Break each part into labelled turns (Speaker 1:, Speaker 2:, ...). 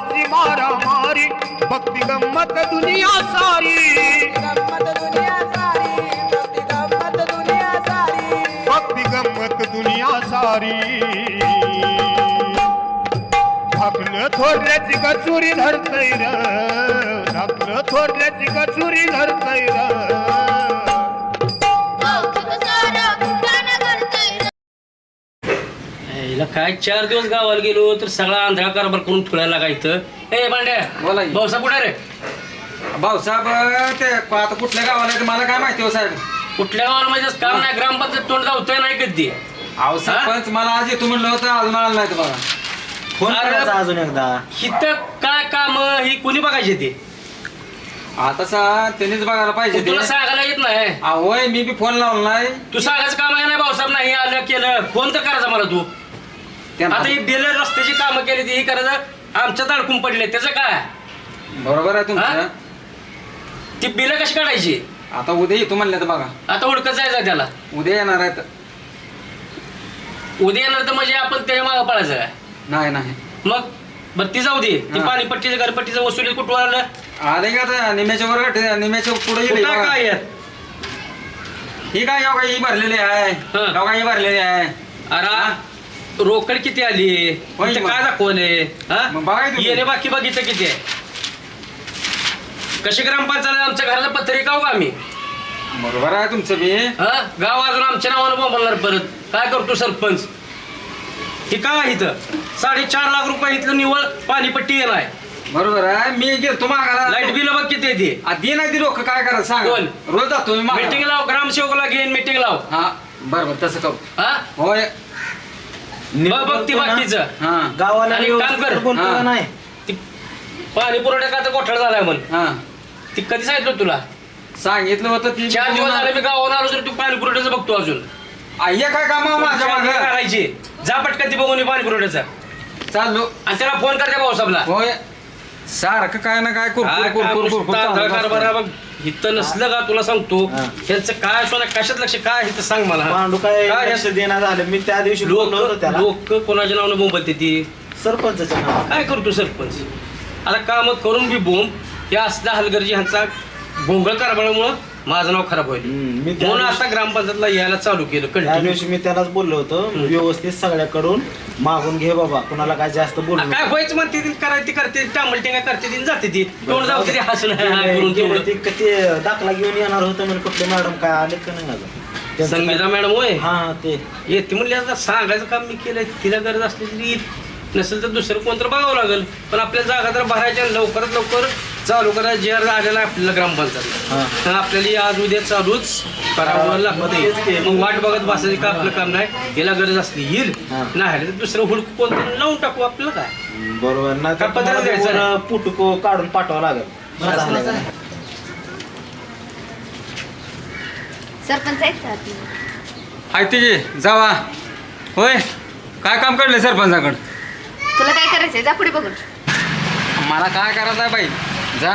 Speaker 1: भावा भावाची मारामारी भक्ती गंमत दुनिया सारी.
Speaker 2: गंमत दुनिया सारी भक्ती गंमत दुनिया सारी.
Speaker 1: भक्ती गंमत दुनिया सारी. धाकलं थोरल्याची कचुरी धरतय र धाकलं थोरल्याची कचुरी धरतय र.
Speaker 3: काय चार दिवस गावाला गेलो तर सगळा आंधळा कारभार करून ठेवायला लागायचं. ए पांड्या
Speaker 4: बोला की.
Speaker 3: भाऊसा कुठे रे?
Speaker 4: भाऊसाहेब ते आता कुठल्या गावाला आहे ते मला काय माहिती हो साहेब?
Speaker 3: कुठल्या गावाला म्हणजे काम नाही ग्रामपंचायत तोंड जाऊतोय नाही कधी?
Speaker 4: अहो सरपंच मला आज येतो म्हणलं होतं अजून आलं नाही बघा.
Speaker 5: फोन
Speaker 3: अरे-
Speaker 5: करायचा अजून एकदा.
Speaker 3: हिथं काय काम ही कोणी बघायची ते?
Speaker 4: आता सा त्यांनीच बघायला पाहिजे ते
Speaker 3: तुला सांगायला येत नाही.
Speaker 4: अहो, होय मी बी फोन लावला नाही.
Speaker 3: तू सांगायचं काम आहे ना भाऊसाहेब? नाही आलं केलं. फोन तर करायचा मला तू. आता ही बिल रस्त्याची कामं केली ती ही करायचं आमच्यात अडकून पडले त्याचं काय?
Speaker 4: बरोबर आहे? तुमचं.
Speaker 3: ती बिल कशी काढायची?
Speaker 4: आता उद्या येतो म्हणलं तर बघा.
Speaker 3: आता उडकत जायचं त्याला.
Speaker 4: उद्या येणार आहेत.
Speaker 3: उद्या येणार तर म्हणजे आपण त्याच्या मागं पडायचं काय?
Speaker 4: नाही नाही.
Speaker 3: मग? बरं ती जाऊ दे. ती
Speaker 4: हा.
Speaker 3: पाणीपट्टीचं घरपट्टीचं वसुली कुठं आलं?
Speaker 4: आले का आता निम्याच्या वर गाठी- निम्याच्या पुढे गेले
Speaker 3: कुठं
Speaker 4: बघा.
Speaker 3: काय आहे?
Speaker 4: ही काय योगा ही भरलेली आहे?
Speaker 3: हा.
Speaker 4: योगा ही भरलेली आहे.
Speaker 3: अरे रोकड किती आली?
Speaker 4: होय
Speaker 3: इथं
Speaker 4: मग.
Speaker 3: काय दाखवले
Speaker 4: मग बघा तुम्ही.
Speaker 3: येणे बाकी बघितलं किती आहे. कशी ग्रामपंचायत आमच्या घराला पत्रिका हो का आम्ही?
Speaker 4: बरोबर आहे तुमचं बी.
Speaker 3: हा? गाव अजून आमच्या नावानं बोंबलणार परत. काय करतो सरपंच? हे काय इथं? साडेचार लाख रुपये इथलं निवळ पाणीपट्टी येणार
Speaker 4: बरोबर आहे. मी गेलतो मागायला
Speaker 3: लाइट बिल बघ किती येते
Speaker 4: आधी नाही ती लोक काय करायचं सांग? रोज जातो मी
Speaker 3: मीटिंग. लाव ग्रामसेवकाला घेईन मीटिंग लाव.
Speaker 4: हा बरोबर. तसं करू.
Speaker 3: हा?
Speaker 4: होय.
Speaker 3: बघ बघ ती बाकीचं.
Speaker 4: हा.
Speaker 5: गावाला
Speaker 3: आणि काम
Speaker 5: व्यवस्थित
Speaker 3: कर.
Speaker 5: बोलतो
Speaker 4: हा.
Speaker 5: का नाही?
Speaker 3: ती पाणी पुरवठा का तर गोठाळा झालाय म्हण.
Speaker 4: हा.
Speaker 3: ती कधी सांगितलं तुला?
Speaker 4: सांगितलं होतं ती.
Speaker 3: चार दिवस झाले मी गावावर आलो तर तू पाणी पुरवठ्याचं बघतो अजून.
Speaker 4: आई काय काम माझ्या मागं?
Speaker 3: करायची? जा पटकन ती बघून ये पाणी पुरवठ्याचा.
Speaker 4: चाललो.
Speaker 3: आणि त्याला फोन करते भाऊसाहेबला.
Speaker 4: होय. सारखं काय ना काय
Speaker 3: काय
Speaker 4: कुरकुर
Speaker 3: काय
Speaker 4: कुरकुर कुरकुर
Speaker 3: नुसता
Speaker 4: चालू
Speaker 3: आंधळा कारभार आहे
Speaker 4: असतं.
Speaker 3: बघ इथं नसलं का तुला सांगतो. ह्याचं काय सोना कशात लक्ष काय इथं सांग मला
Speaker 5: पांडू काय
Speaker 3: काय
Speaker 5: लक्ष देण्यात आलं मी त्या दिवशी बोललो होतो
Speaker 3: लोक
Speaker 5: त्याला
Speaker 3: लोक कोणाच्या नावानं बोंबते ती
Speaker 5: सरपंचाच्या.
Speaker 3: काय करतो सरपंच आता काम करून बी बोंब या असल्या हलगर्जी ह्यांचा भोंगळ कारभारामुळं माझं नाव खराब होईल.
Speaker 5: हम्म, मी त्या
Speaker 3: म्हणून आता ग्रामपंचायतला यायला चालू केलं
Speaker 5: त्या
Speaker 3: कंटिन्यू
Speaker 5: दिवशी मी त्यालाच बोललो होतो व्यवस्थित सगळ्याकडून मागून घे बाबा कुणाला काय जास्त बोलू
Speaker 3: काय
Speaker 5: नको.
Speaker 3: व्हायचं म्हणते ती करायची करते टांबलटिंगा करते ती जाते ती. तोंड जाऊ ती हसून करून तेवढं.
Speaker 5: ते किती दाखला घेऊन येणार होतं म्हणजे कुठले मॅडम काय आले का नाही अजून? त्यांचं
Speaker 3: संगीता
Speaker 5: काय-
Speaker 3: मॅडम होय?
Speaker 5: हा हा, ते.
Speaker 3: येते म्हणले आता सांगायचं काम मी केलंय तिला गरज असली तरी येईल. नसेल तर दुसरं कोणतं बघावं लागेल. पण आपल्या जागा तर भरायच्या लवकरात लवकर चालू करायचं जे आलेलं आहे आपल्याला ग्रामपंचायत.
Speaker 5: हा.
Speaker 3: आपल्याला आज उद्या चालूच करावं लागतं.
Speaker 5: तेच
Speaker 3: मग वाट बघत बसायचं का आपलं काम नाही? याला गरज असली येईल.
Speaker 5: हा.
Speaker 3: नाही तर दुसरं हुडक कोणतं लावून टाकू आपल्याला काय?
Speaker 5: बरोबर. ना
Speaker 3: का पत्रात द्यायचं?
Speaker 5: पुटको काढून पाठवावं लागेल?
Speaker 6: सरपंच आहेत का? आपले?
Speaker 4: आहे ते घे, जावा. होय. काय काम काढलंय सरपंचाकडं?
Speaker 6: तुला काय करायचंय? जा पुढे बघून.
Speaker 4: मला काय करायचं आहे बाई? जा.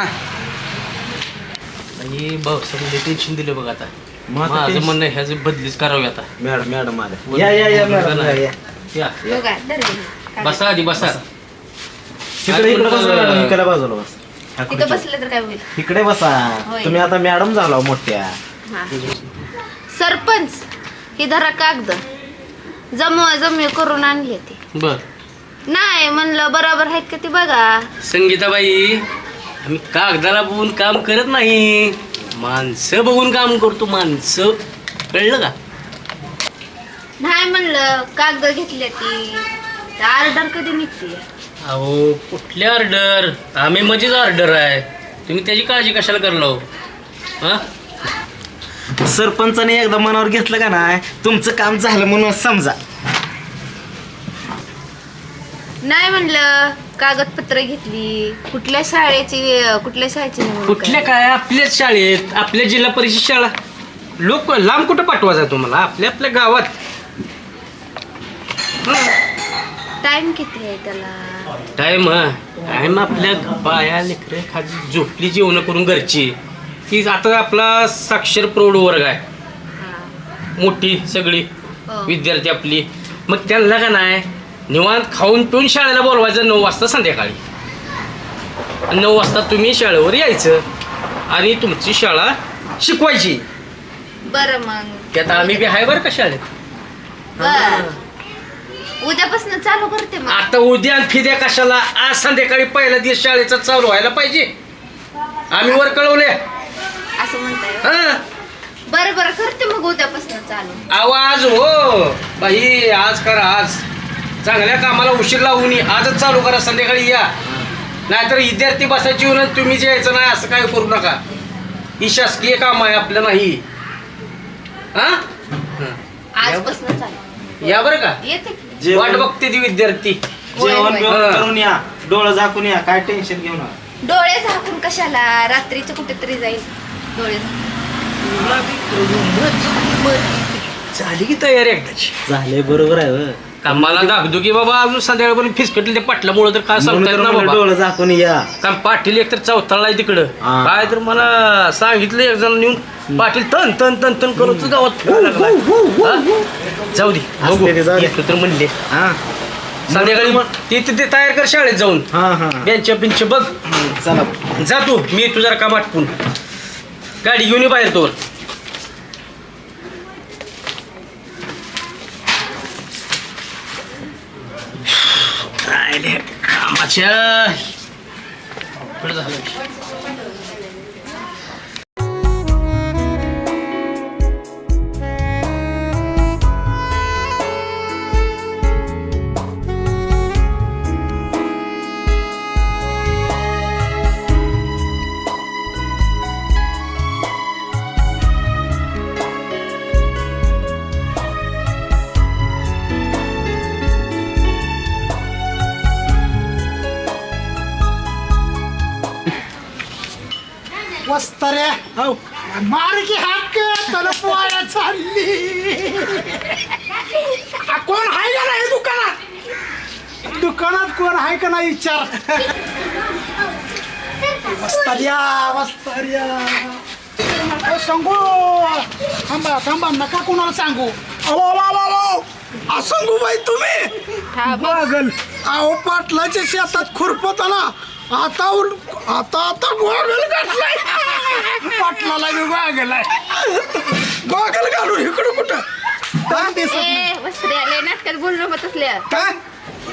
Speaker 3: आणि भाऊसाहेब टेन्शन दिलं बघ आता. माझं म्हणणं ह्याची बदलीच करावी आता.
Speaker 5: मॅडम मॅडम आले या या या मॅडम या, या.
Speaker 3: या.
Speaker 6: बघा दरवेळी.
Speaker 3: बसा आधी बसा.
Speaker 5: तिकडे इकडे बसा मॅडम. इकडे बाजूला बस. ह्या
Speaker 6: तिथं
Speaker 5: खुर्चीवर.
Speaker 6: बसलं तर काय होईल?
Speaker 5: इकडे बसा.
Speaker 6: होय.
Speaker 5: तुम्ही आता मॅडम झाला मोठ्या.
Speaker 6: हा. सरपंच ही धरा कागद. जमवा जमवे करून आणली ती.
Speaker 3: बर.
Speaker 6: नाही म्हणलं बरोबर आहेत का ती बघा.
Speaker 3: संगीताबाई आम्ही कागदाला बघून काम करत नाही. माणसं बघून काम करतो माणसं. कळलं का?
Speaker 6: नाही म्हणलं कागद घेतले ती. ऑर्डर कधी निघते?
Speaker 3: अहो कुठली ऑर्डर आम्ही मध्येच ऑर्डर आहे. तुम्ही त्याची काळजी कशाला करलो हा?
Speaker 5: सरपंचाने एकदा मनावर घेतलं का नाही? तुमचं काम झालं म्हणून समजा.
Speaker 6: नाही म्हणलं कागदपत्र घेतली. कुठल्या शाळेची कुठल्या शाळेची निवड
Speaker 3: कुठल्या काय? आपल्याच शाळेत आपल्या जिल्हा परिषद शाळा. लोक लांब कुठं पाठवायचं तुम्हाला? आपल्या आपल्या गावात.
Speaker 6: टाइम किती आहे त्याला?
Speaker 3: टाइम टाइम आपल्या बाया लेकरं खाली झोपली जेवण करून घरची. की आता आपला साक्षर प्रौढ वर्ग आहे. मोठी सगळी.
Speaker 6: हो.
Speaker 3: विद्यार्थी आपली. मग त्यांना का नाही? निवांत खाऊन पिऊन शाळेला बोलवायचं नऊ वाजता संध्याकाळी. आणि नऊ वाजता तुम्ही शाळेवर यायचं आणि तुमची शाळा शिकवायची.
Speaker 6: बरं मग.
Speaker 3: त्यात आम्ही बी आहे बरं का शाळेत?
Speaker 6: बर. उद्यापासून चालू करते मग.
Speaker 3: आता उद्या आणि फिद्या कशाला? आज संध्याकाळी पहिला दिवस शाळेचा चालू व्हायला पाहिजे. आम्ही वर कळवले
Speaker 6: असं म्हणताय
Speaker 3: हा.
Speaker 6: बरं बरं करते मग उद्यापासून चालू.
Speaker 3: आवाज हो. बाई आज करा आज. चांगल्या कामाला उशीर लावून ये. आजच चालू करा संध्याकाळी या. नाहीतर विद्यार्थी बसायची येऊन आणि तुम्हीच यायचं नाही असं काय करू नका. ही शासकीय काम आहे आपलं नाही. हा? हा.
Speaker 6: आजपासून
Speaker 3: या बरं का?
Speaker 6: येते की?
Speaker 5: जेवण-
Speaker 3: वाट बघते ती विद्यार्थी.
Speaker 5: जेवण
Speaker 6: होय.
Speaker 5: बिवण. करून या. डोळं झाकून या. काय टेन्शन घेऊ नका.
Speaker 6: डोळे झाकून कशाला? रात्रीचं कुठेतरी जाईल. डोळे
Speaker 3: झाली की तयारी एकदाची.
Speaker 5: झाले बरोबर आहे
Speaker 3: कामाला दाखदू की बाबा अजून संध्याकाळपर्यंत फिसकटले ते पाटल्यामुळे तर काय
Speaker 5: म्हणून
Speaker 3: सांगता
Speaker 5: तर
Speaker 3: येत ना
Speaker 5: म्हणलं
Speaker 3: बाबा.
Speaker 5: डोळं झाकून या.
Speaker 3: कारण पाटील एक तर चौथाळा आहे तिकडं.
Speaker 5: हा.
Speaker 3: काय तर मला सांगितलं एक जण नेऊन पाटील तन तन तन तन करत गावात फिरायला. हा? जाऊ दे बघू.
Speaker 5: ते जाऊ दे.
Speaker 3: येतो तर म्हणले.
Speaker 5: हा.
Speaker 3: संध्याकाळी ते तिथे तयार कर शाळेत जाऊन.
Speaker 5: हा हा.
Speaker 3: बेंच बिंच बघ.
Speaker 5: चला.
Speaker 3: जा तू मी जरा काम आटपून गाडी घेऊन ये बाहेर तोवर काय रे, कामाच्या अवघड झालं
Speaker 7: हो मार की हाक तलप वाया चालली. आ, कोण आहे का नाही दुकानात? दुकानात कोण आहे का नाही विचार. वस्तार्या वस्तार्या. अहो, सांगू थांबा थांबा नका कोणाला सांगू. अहो अहो, अहो, अहो सांगू बाई तुम्ही. बघल अहो पाटलाच्या शेतात खुरपताना आता आता आता गोगल घातलाय. पाटलाला बी गोगलाय गोगल घालून इकडं कुठं? काय दिसत नाही.
Speaker 6: ए वस्त्रे आले नाटकात बोललो मग तसल्या
Speaker 7: काय?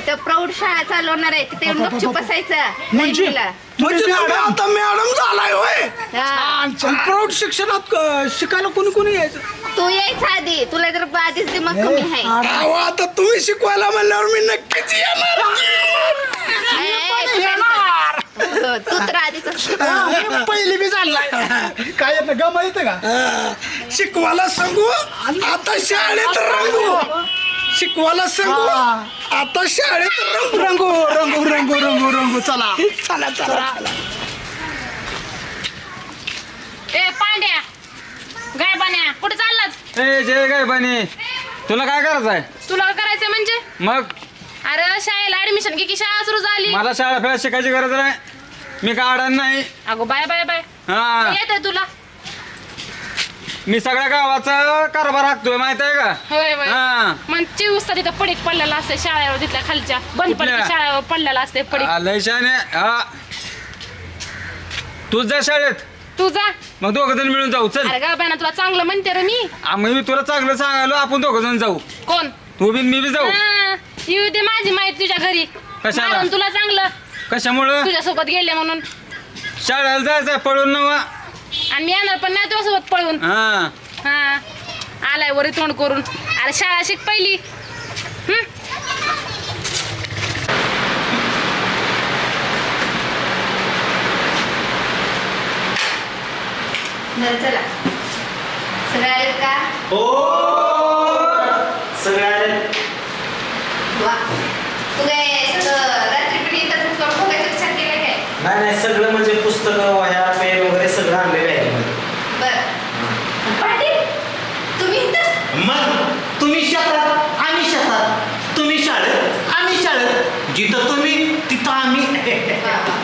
Speaker 6: तर प्रौढ शाळा चालवणार आहे तिथे येऊन गपचूप बसायचं. नाही
Speaker 7: म्हणजे
Speaker 6: मुला.
Speaker 7: म्हणजे तुम्ही आता मॅडम झालाय होय?
Speaker 6: हा.
Speaker 7: छान छान. प्रौढ शिक्षणात अं, शिकायला कोणी कोणी यायचं?
Speaker 6: तू यायचं आधी. तुला जर आधीच दिमाग कमी आहे.
Speaker 7: अहो आता तुम्ही शिकवायला म्हणल्यावर मी नक्कीच येणार.
Speaker 6: ए, हो, तू तर आधीच असतो.
Speaker 7: पहिली बी चाललाय काय येतं? गमा येतं का? शिकवायला सांगू आता शाळेत रंगू. शिकवायला सांगू आता शाळेत रंगू. रंगू रंगू रंगू रंगू रंगू. चला. चला चला.
Speaker 8: ए पांड्या. गायबान्या कुठे चाललाच
Speaker 4: ए जय काय बनी तुला काय करायचं आहे?
Speaker 8: तुला करायचंय म्हणजे?
Speaker 4: मग?
Speaker 8: अरे शाळेला ऍडमिशन घे की शाळा सुरू झाली.
Speaker 4: मला शाळा फेळा शिकायची गरज नाही. मी काय अडाण नाही.
Speaker 8: अगो बाय बाय बाय.
Speaker 4: हा.
Speaker 8: येत तुला.
Speaker 4: मी सगळ्या गावाचा कारभार हाकतोय माहीत आहे का?
Speaker 8: होय होय.
Speaker 4: हा.
Speaker 8: मग चिवस तिथं पडीक पडलेला असते शाळेवर तिथल्या खालच्या. बंद
Speaker 4: कुठल्या?
Speaker 8: पडकी शाळेवर पडलेला असते पडीक.
Speaker 4: लय शाने हा. तूच जा शाळेत.
Speaker 8: तू जा.
Speaker 4: मग दोघ जण मिळून जाऊ चल.
Speaker 8: अरे गायबाना तुला चांगलं म्हणते रे मी.
Speaker 4: तुला चांगलं सांगायलो आपण दोघ जण जाऊ.
Speaker 8: कोण?
Speaker 4: तू बी मी बी जाऊ.
Speaker 8: हा, येऊ दे माझी माहिती तुझ्या घरी.
Speaker 4: कशाला?
Speaker 8: मारून तुला चांगलं.
Speaker 4: कशामुळं?
Speaker 8: तुझ्यासोबत गेले म्हणून.
Speaker 4: शाळेला जायचंय पळून नवा.
Speaker 8: आणि मी येणार पण नाही तुझ्यासोबत पळून.
Speaker 4: हा.
Speaker 8: हा. आलाय वरी तोंड करून. अरे शाळा शिक पहिली. हं?
Speaker 6: बरं, चला. सगळे आलेत का?
Speaker 5: हो सगळे आले
Speaker 6: वा तू काय सगळं रात्री पण येतात करून बघायचं विचार केला काय
Speaker 5: नाही सगळं म्हणजे पुस्तकं वह्या पेन वगैरे सगळं आणलेलं आहे.
Speaker 9: मग तुम्ही शेतात आम्ही शेतात. तुम्ही शाळेत आम्ही शाळेत. जिथं तुम्ही तिथं आम्ही.
Speaker 6: वा, वा.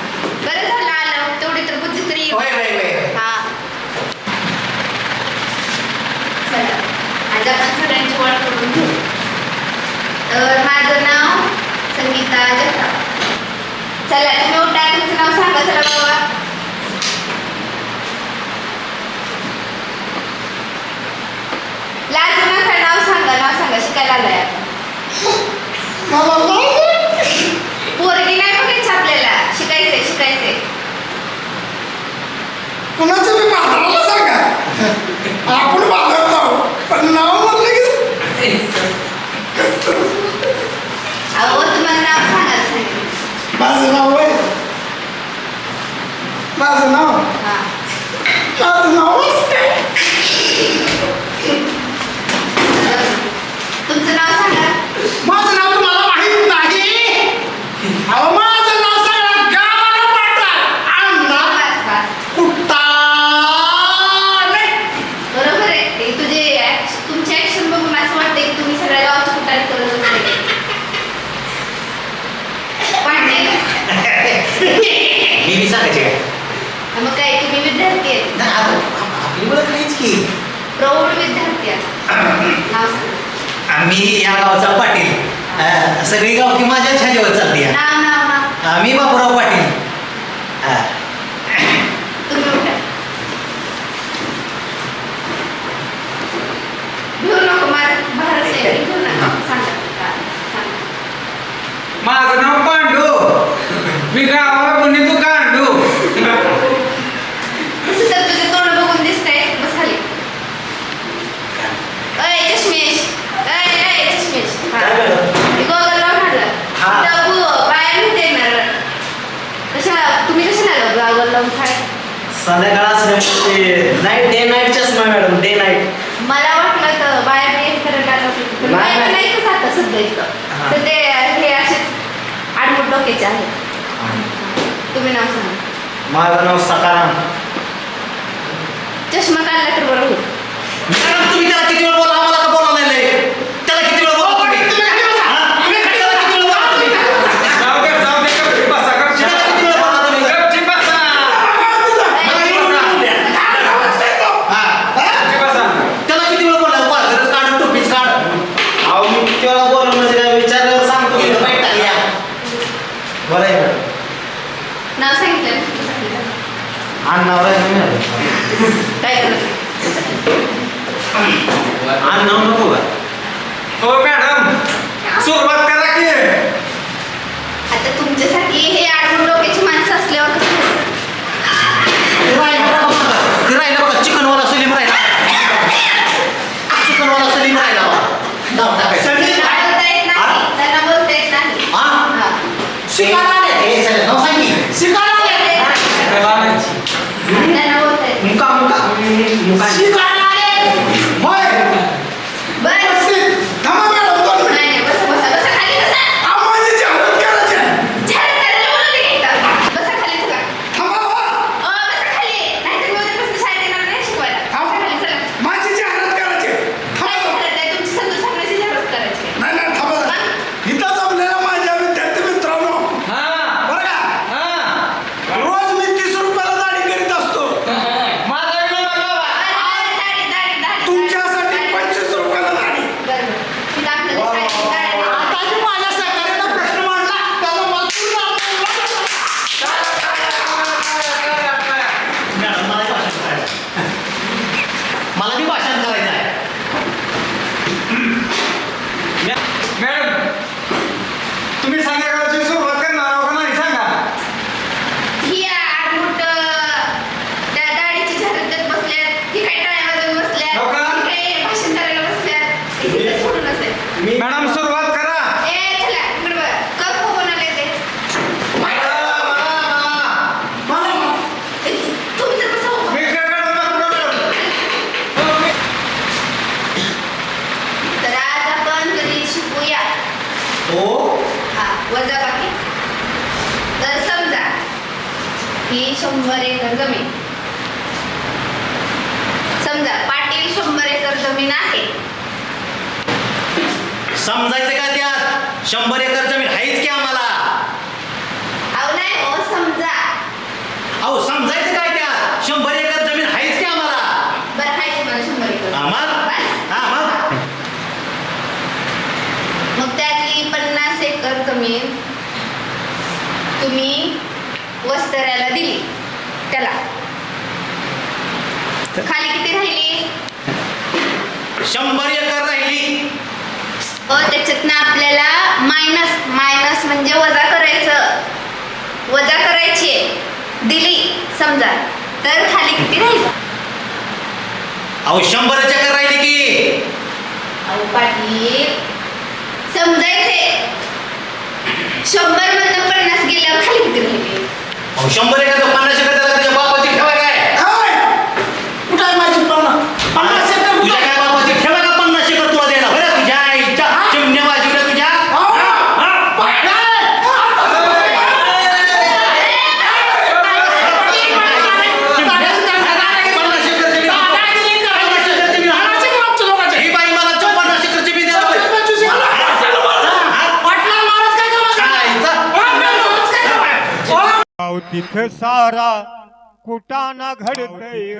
Speaker 6: बरं झालं आलं. तेवढी तर बुद्धी तरी येईल.
Speaker 9: होय होय होय.
Speaker 6: हा. चला. आज आपण सगळ्यांची ओळख करून घेऊ. तर माझं नाव संगीता जगताप. चला तुम्ही उठा तुमचं नाव सांगा चला बाबा. लाजू नका नाव सांगा नाव सांगा शिकायला आलाय. पोरगी नाही बघायची आपल्याला. शिकायचंय शिकायचंय.
Speaker 7: कुणाचं सांगा आपण बाजारात जाऊ पण नाव म्हणलं की
Speaker 6: अहो तुम्हाला नाव सांगायला सांगितलं
Speaker 7: माझं नाव आहे माझं नाव
Speaker 6: हा
Speaker 7: माझं नाव
Speaker 6: तुमचं नाव सांगा
Speaker 7: माझं नाव तुम्हाला माहीत नाही अहो माझं नाव सगळ्या गावाला पाठवा अण्णा
Speaker 6: बस, बस.
Speaker 7: कुट्टा
Speaker 6: बरोबर आहे ते तुझे act- तुमचे ऍक्शन बघून असं वाटतं की तुम्ही सगळ्या गावाची कुटारी करत असते वाटते
Speaker 9: मी बी सांगायचे काय
Speaker 6: मग काय तुम्ही विद्यार्थी आहेत
Speaker 9: नाही, आता की
Speaker 6: प्रौढ विद्यार्थी
Speaker 9: आम्ही या गावचा पाटील. सगळी गावकी माझ्या छाजेवर चालते आम्ही बापूराव पाटील.
Speaker 4: माझं नाव पांडू. मी गावाला कोणी तू गांडू
Speaker 6: कसं तर तुझे तोंड बघून दिसतंय बस खाली अय चष्मेश अय अय चष्मेश हा
Speaker 5: काय झालं?
Speaker 6: मी गॉगल लावून आलं
Speaker 5: हा.
Speaker 6: डबू बाहेर नाही देणार कशा तुम्ही कशा आलो गॉगल लावून काय
Speaker 5: संध्याकाळ असल्यामुळे नाईट डे नाईट चष्मा मॅडम डे नाईट
Speaker 6: मला वाटलं तर बाहेर नाही
Speaker 5: नाही, नाही.
Speaker 6: नाही सध्या इथं.
Speaker 5: हा.
Speaker 6: हे आडमुट डोक्याचे आहेत. तुम्ही नाव सांगा.
Speaker 5: माझं नाव सकाराम.
Speaker 6: चष्मा काढला तर बरं होईल.
Speaker 9: मॅडम तुम्ही त्याला किती वेळ बोला आम्हाला का बोलावलं नाही त्याला किती वेळ बोला तुम्ही हा? त्याला किती वेळ बोला तुम्ही
Speaker 4: जाऊ दे जाऊ दे गपचीप बसा गपचीप
Speaker 9: त्याला किती वेळ बोला तुम्ही
Speaker 4: गपचीप बसा
Speaker 9: हा.
Speaker 4: गपचीप बसा
Speaker 9: त्याला किती वेळ बोला वाघरच काढ टोपीच काढ
Speaker 5: अहो मी किती वेळा बोलून म्हणजे काय विचारल्यावर सांगतो मी
Speaker 9: बाई टाकल्या.
Speaker 5: बरं आहे.
Speaker 6: नाव सांगितलं? ना? सांगितलं.
Speaker 5: अण्णावर आहे ना मॅडम
Speaker 6: काय करत
Speaker 5: अण्णावर नको का
Speaker 4: हो मॅडम. सुरुवात करा की.
Speaker 6: आता तुमच्यासाठी हे आडमुट डोक्याची माणसं असल्यावर कसं
Speaker 9: राहिलं बघा चिकनवाला सलीम राहिला. चिकनवाला सलीम राहिला. नाव टाकायचं.
Speaker 6: त्यांना बोलता येत नाही त्यांना बोलता येत नाही
Speaker 9: हा?
Speaker 6: हा.
Speaker 9: शिकायला आले. हे सगळं नाव सांग की. शिकायला आले.
Speaker 4: त्याला आणायची.
Speaker 6: त्यांना बोलता येत नाही.
Speaker 5: मुका मुका मुका
Speaker 9: शिकायला आले. होय.
Speaker 6: बस
Speaker 7: थांबा मॅडम दोन मिनिट
Speaker 6: नाही नाही बसा बसा बसा खाली बसा
Speaker 7: आम्हाला जाहिरात करायची आहे.
Speaker 6: झाड करायला बोलू दे इथं. बसा खाली चला
Speaker 7: थांबा हो.
Speaker 6: अ, बसा खाली नाहीतर मी उद्यापासून शाळेत येणार नाही शिकवायला बसा खाली चला
Speaker 7: माझी जाहिरात करायची आहे.
Speaker 6: काय
Speaker 7: थांबा
Speaker 6: करत आहे तुमची संतोष सांगण्याची जाहिरात करायची
Speaker 7: नाही नाही थांबा इथं जमलेल्या माझ्या विद्यार्थी मित्रांनो
Speaker 4: हा
Speaker 7: बरं का
Speaker 4: हा
Speaker 7: रोज मी तीस रुपयाला दाढी करीत असतो
Speaker 4: माझा विनोद बघावा.
Speaker 6: अरे, दाढी शंभर एकर जमीन. समजा पाटील शंभर एकर जमीन आहे.
Speaker 9: समजायचं का त्यात? शंभर एकर जमीन आहेच की आम्हाला?
Speaker 6: अहो नाही हो समजा.
Speaker 9: अहो समजायचं काय त्यात? शंभर एकर जमीन आहेच की आम्हाला?
Speaker 6: बरं आहे तुम्हाला शंभर एकर
Speaker 9: हा, मग? हा, मग?
Speaker 6: मग त्यातली पन्नास एकर जमीन तुम्ही वस्त्र्याला दिली. त्याला खाली किती राहिली?
Speaker 9: शंभर एकर राहिली.
Speaker 6: त्याच्यातनं आपल्याला मायनस मायनस म्हणजे वजा करायचं. वजा करायची. दिली समजा. तर खाली किती राहील?
Speaker 9: अहो शंभर एकर राहिली की.
Speaker 6: अहो पाटील. समजायचे शंभर मधनं पन्नास गेल्यावर खाली किती राहिली?
Speaker 9: अहो शंभर तर पन्नास एकर त्याला तुझ्या बापाची ठेवा काय
Speaker 7: कुठं आहे माझी पन्नास पन्नास एकर
Speaker 9: तुझ्या काय बापाची ठेवा का पन्नास एकर तुला देणार बरं तुझ्या आईच्या चिमण्या बाजूला तुझ्या पन्नास एकर जमीन पन्नास एकर जमीन हा? ही बाई मला चौपन्नास एकर जमीन द्या
Speaker 1: गाव सारा कुटाना घडतय.